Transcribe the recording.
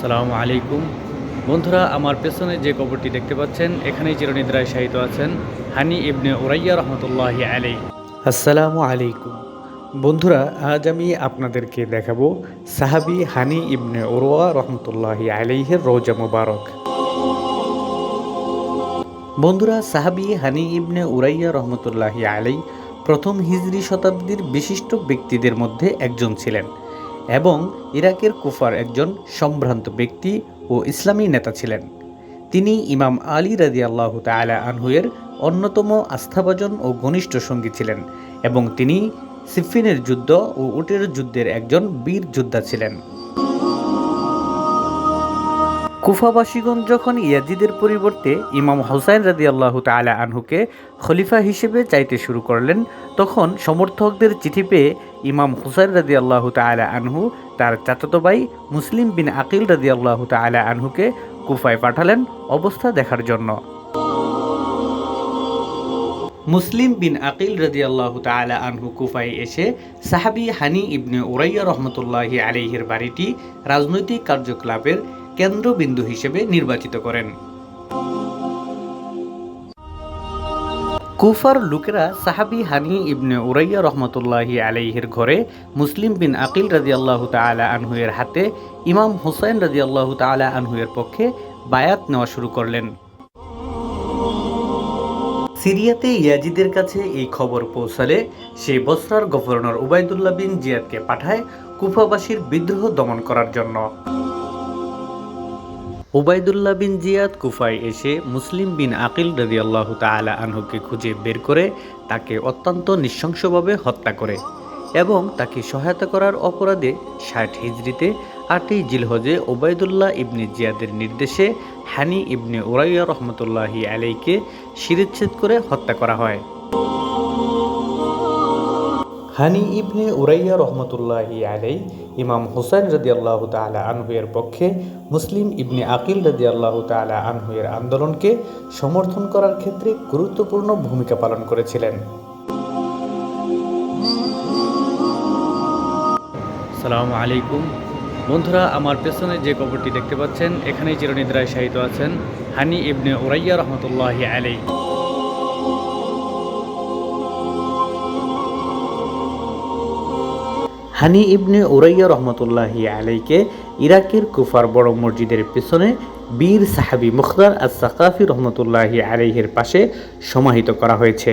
সালামু আলাইকুম। বন্ধুরা, আমার পেছনে যে কবরটি দেখতে পাচ্ছেন, এখানেই চিরনিদ্রায় শায়িত আছেন হানি ইবনে ওরাইয়া রহমতুল্লাহি আলাই আসসালামু আলাইকুম। বন্ধুরা, আজ আমি আপনাদেরকে দেখাবো সাহাবি হানি ইবনে ওরোয়া রহমতুল্লাহি আলাইহের রোজা মুবারক। বন্ধুরা, সাহাবি হানি ইবনে উরাইয়া রহমতুল্লাহি আলাই প্রথম হিজরি শতাব্দীর বিশিষ্ট ব্যক্তিদের মধ্যে একজন ছিলেন। এবং ইরাকের কুফার একজন সম্ভ্রান্ত ব্যক্তি ও ইসলামী নেতা ছিলেন। তিনি ইমাম আলী রাজি আল্লাহ তালা আনহুয়ের অন্যতম আস্থাভাজন ও ঘনিষ্ঠ সঙ্গী ছিলেন এবং তিনি সিফিনের যুদ্ধ ও উটের যুদ্ধের একজন বীর যোদ্ধা ছিলেন। কুফাবাসীগণ যখন ইয়াজিদের পরিবর্তে ইমাম হোসাইন রাদি আল্লাহ তালা আনহুকে খলিফা হিসেবে চাইতে শুরু করলেন, তখন সমর্থকদের চিঠি পেয়ে ইমাম হুসাইন রাদি আল্লাহ তালা আনহু তার চাচাতো মুসলিম বিন আকিল রাদি আল্লাহ তালা আনহুকে কুফায় পাঠালেন অবস্থা দেখার জন্য। মুসলিম বিন আকিল রাজি আল্লাহ তালা আনহু কুফায় এসে সাহাবি হানি ইবনে উরাইয়া রহমতুল্লাহি আলিহির বাড়িটি রাজনৈতিক কার্যকলাপের কেন্দ্রবিন্দু হিসেবে নির্বাচিত করেন। কুফার লোকেরা সাহাবি হানি ইবনে উরাইয়া রহমতুল্লাহি আলাইহির ঘরে মুসলিম বিন আকিল রাজি আল্লাহ তালা আনহুয়ের হাতে ইমাম হুসাইন রাজি আল্লাহ তালা আনহুয়ের পক্ষে বায়াত নেওয়া শুরু করলেন। সিরিয়াতে ইয়াজিদের কাছে এই খবর পৌঁছালে সে বসরার গভর্নর উবায়দুল্লাহ বিন জিয়াদকে পাঠায় কুফাবাসীর বিদ্রোহ দমন করার জন্য। উবায়দুল্লাহ বিন জিয়াদ কুফায় এসে মুসলিম বিন আকিল রদি আল্লাহ তালা আনহুকে খুঁজে বের করে তাকে অত্যন্ত নৃশংসভাবে হত্যা করে এবং তাকে সহায়তা করার অপরাধে ষাট হিজড়িতে আটই জিলহজে ওবায়দুল্লাহ ইবনে জিয়াদের নির্দেশে হানি ইবনে উরাইয়া রহমতুল্লাহি আলাইকে শিরচ্ছেদ করে হত্যা করা হয়। হানি ইবনে উরাইয়া রহমতুল্লাহি আলাই, ইমাম হুসাইন রদি আল্লাহ তালা আনহুয়ের পক্ষে, মুসলিম ইবনে আকিল রদি আল্লাহ তালা আনহুয়ের আন্দোলনকে সমর্থন করার ক্ষেত্রে গুরুত্বপূর্ণ ভূমিকা পালন করেছিলেন। সালামু আলাইকুম। বন্ধুরা, আমার পেছনে যে কবরটি দেখতে পাচ্ছেন, এখানেই চিরনিদ্রায় শায়িত আছেন হানি ইবনে উরাইয়া রহমতুল্লাহি আলাই। হানি ইবনে উরাইয়া রহমতুল্লাহি আলাইকে ইরাকের কুফার বড় মসজিদের পেছনে বীর সাহাবি মুখদার আর সাকাফি রহমতুল্লাহি আলাইহের পাশে সমাহিত করা হয়েছে।